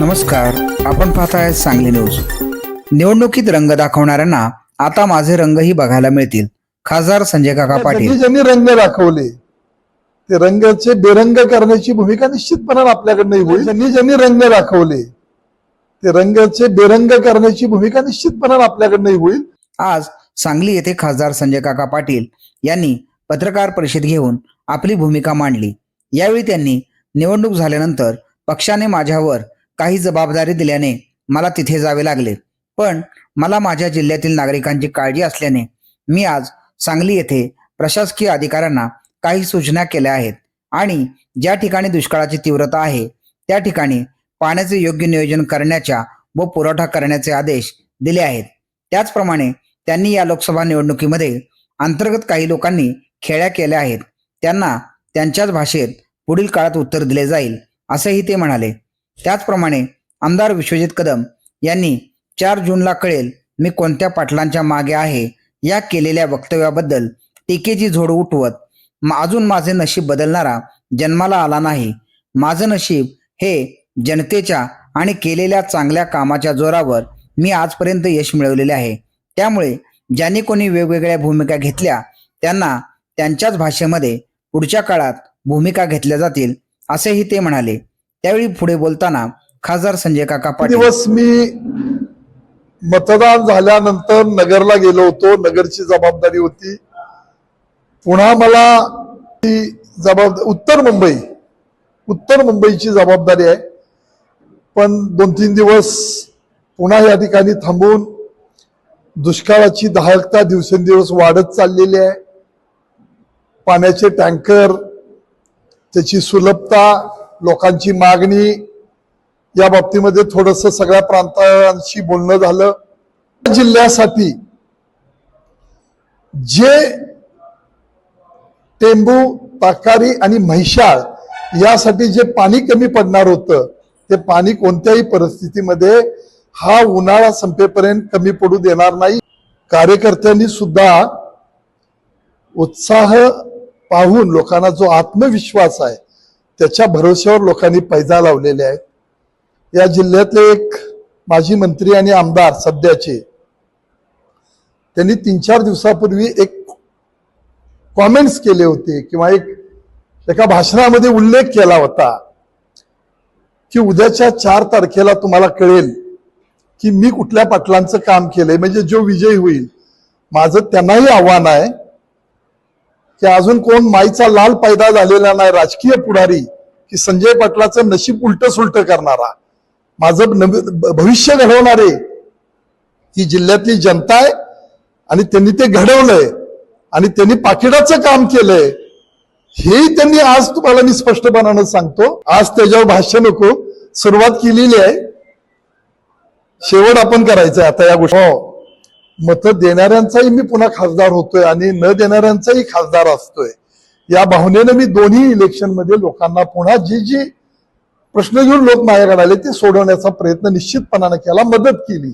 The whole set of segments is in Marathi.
नमस्कार आपण पाहताय सांगली न्यूज. निवडणुकीत रंग दाखवणाऱ्यांना आता माझे रंगही बघायला मिळतील. खासदार संजय काका पाटील. ज्यांनी रंग दाखवले. ते रंगाचे बेरंग करण्याची भूमिका निश्चितपणे आपल्याकडनं होईल. ज्यांनी ज्यांनी रंग दाखवले. ते रंगाचे बेरंग करण्याची भूमिका निश्चितपणे आपल्याकडनं होईल. आज सांगली येथे खासदार संजय काका पाटील यांनी पत्रकार परिषद घेऊन आपली भूमिका मांडली. यावेळी त्यांनी निवडणूक झाल्यानंतर पक्षाने माझ्यावर काही जबाबदारी दिल्याने मला तिथे जावे लागले. पण मला माझ्या जिल्ह्यातील नागरिकांची काळजी असल्याने मी आज सांगली येथे प्रशासकीय अधिकाऱ्यांना काही सूचना केल्या आहेत आणि ज्या ठिकाणी दुष्काळाची तीव्रता आहे त्या ठिकाणी पाण्याचे योग्य नियोजन करण्याच्या व पुरवठा करण्याचे आदेश दिले आहेत. त्याचप्रमाणे त्यांनी या लोकसभा निवडणुकीमध्ये अंतर्गत काही लोकांनी खेळ्या केल्या आहेत. त्यांना त्यांच्याच भाषेत पुढील काळात उत्तर दिले जाईल असंही ते म्हणाले. त्याचप्रमाणे आमदार विश्वजित कदम यांनी चार जूनला कळेल मी कोणत्या पाटलांच्या मागे आहे या केलेल्या वक्तव्याबद्दल टीकेची झोड उठवत "मा- अजून माझे नशीब बदलणारा जन्माला आला नाही. माझं नशीब हे जनतेच्या आणि केलेल्या चांगल्या कामाच्या जोरावर मी आजपर्यंत यश मिळवलेले आहे. त्यामुळे ज्यांनी कोणी वेगवेगळ्या भूमिका घेतल्या त्यांना त्यांच्याच भाषेमध्ये पुढच्या काळात भूमिका घेतल्या जातील असेही ते म्हणाले. त्यावेळी पुढे बोलताना खासदार संजय काका पाटील. दिवस मी मतदान झाल्यानंतर नगरला गेलो होतो. नगरची जबाबदारी होती. पुन्हा मला ती जबाबदारी उत्तर मुंबई उत्तर मुंबईची जबाबदारी आहे. पण दोन तीन दिवस पुन्हा या ठिकाणी थांबून दुष्काळाची दाहकता दिवसेंदिवस वाढत चाललेली आहे. पाण्याचे टँकर त्याची सुलभता लोकांची मागणी या बाबतीमध्ये थोडस सगळ्या प्रांतांशी बोलणं झालं. जिल्ह्यासाठी जे टेंबू ताकारी आणि म्हैशाळ यासाठी जे पाणी कमी पडणार होतं ते पाणी कोणत्याही परिस्थितीमध्ये हा उन्हाळा संपेपर्यंत कमी पडू देणार नाही. कार्यकर्त्यांनी सुद्धा उत्साह पाहून लोकांना जो आत्मविश्वास आहे त्याच्या भरोश्यावर लोकांनी पैजा लावलेले आहेत. या जिल्ह्यातले एक माजी मंत्री आणि आमदार सध्याचे त्यांनी तीन चार दिवसापूर्वी एक कॉमेंट्स केले होते किंवा एक एका भाषणामध्ये उल्लेख केला होता की उद्याच्या चार तारखेला तुम्हाला कळेल की मी कुठल्या पाटलांचं काम केलंय. म्हणजे जो विजय होईल माझं त्यांनाही आव्हान आहे की अजून कोण माईचा लाल पैदा झालेला नाही राजकीय पुढारी की संजय पाटलाचं नशीब उलट सुलट करणारा. माझं नवी- भविष्य घडवणारे ही जिल्ह्यातली जनता आहे आणि त्यांनी ते घडवलंय आणि त्यांनी पाकिटाचं काम केलंय. हेही त्यांनी आज तुम्हाला मी स्पष्टपणानं सांगतो. आज त्याच्यावर भाष्य नको. सुरुवात केलेली आहे. शेवट आपण करायचंय आता या गोष्टी. हो. मतं देणाऱ्यांचाही मी पुन्हा खासदार होतोय आणि न देणाऱ्यांचाही खासदार असतोय. या भावनेनं मी दोन्ही इलेक्शनमध्ये लोकांना पुन्हा जी जी प्रश्न घेऊन लोक माझ्याकडे आले ते सोडवण्याचा प्रयत्न निश्चितपणानं केला मदत केली.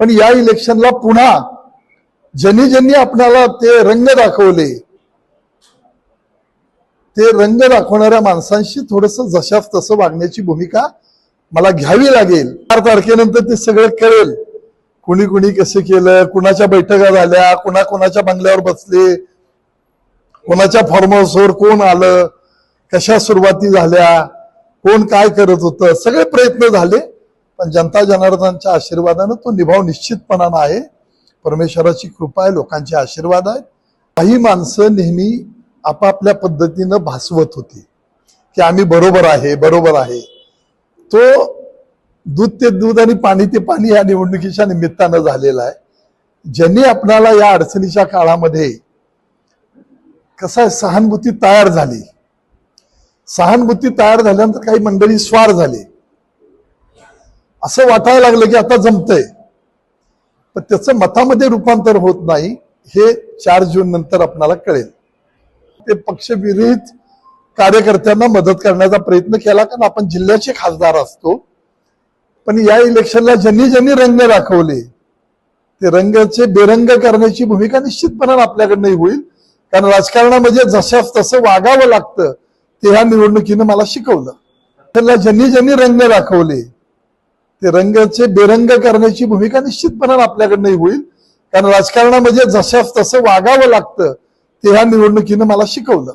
पण या इलेक्शनला पुन्हा ज्यांनी ज्यांनी आपल्याला ते रंग दाखवले ते रंग दाखवणाऱ्या माणसांशी थोडस जशास तसं वागण्याची भूमिका मला घ्यावी लागेल. चार तारखेनंतर ते सगळं कळेल. कुणी कुणी कसं केलं कुणाच्या बैठका झाल्या? कुणा कुणाच्या बंगल्यावर बसले? कोणाच्या फार्म हाऊसवर कोण आलं? कशा सुरुवाती झाल्या? कोण काय करत होतं? सगळे प्रयत्न झाले पण जनता जनार्दनच्या आशीर्वादानं तो निभाव निश्चितपणानं आहे. परमेश्वराची कृपा आहे लोकांचे आशीर्वाद आहेत. काही माणसं नेहमी आपापल्या पद्धतीनं भासवत होती. की आम्ही बरोबर आहे बरोबर आहे. तो दूध ते दूध आणि पाणी ते पाणी या निवडणुकीच्या निमित्तानं झालेला आहे. ज्यांनी आपणाला या अडचणीच्या काळामध्ये कसं आहे सहानुभूती तयार झाली सहानुभूती तयार झाल्यानंतर काही मंडळी स्वार झाले. असं वाटायला लागलं की आता जमतंय. पण त्याचं मतामध्ये रूपांतर होत नाही हे चार जून नंतर आपणाला कळेल. ते पक्षविरहित कार्यकर्त्यांना मदत करण्याचा प्रयत्न केला कारण आपण जिल्ह्याचे खासदार असतो. पण या इलेक्शनला ज्यांनी ज्यांनी रंग दाखवले ते रंगाचे बेरंग करण्याची भूमिका निश्चितपणे आपल्याकडनं होईल. कारण राजकारणामध्ये जशाच तसं वागावं लागतं ते ह्या निवडणुकीनं मला शिकवलं. त्याला ज्यांनी ज्यांनी रंग दाखवले ते रंगाचे बेरंग करण्याची भूमिका निश्चितपणे आपल्याकडनंही होईल. कारण राजकारणामध्ये जशाच तसं वागावं लागतं ते ह्या निवडणुकीनं मला शिकवलं.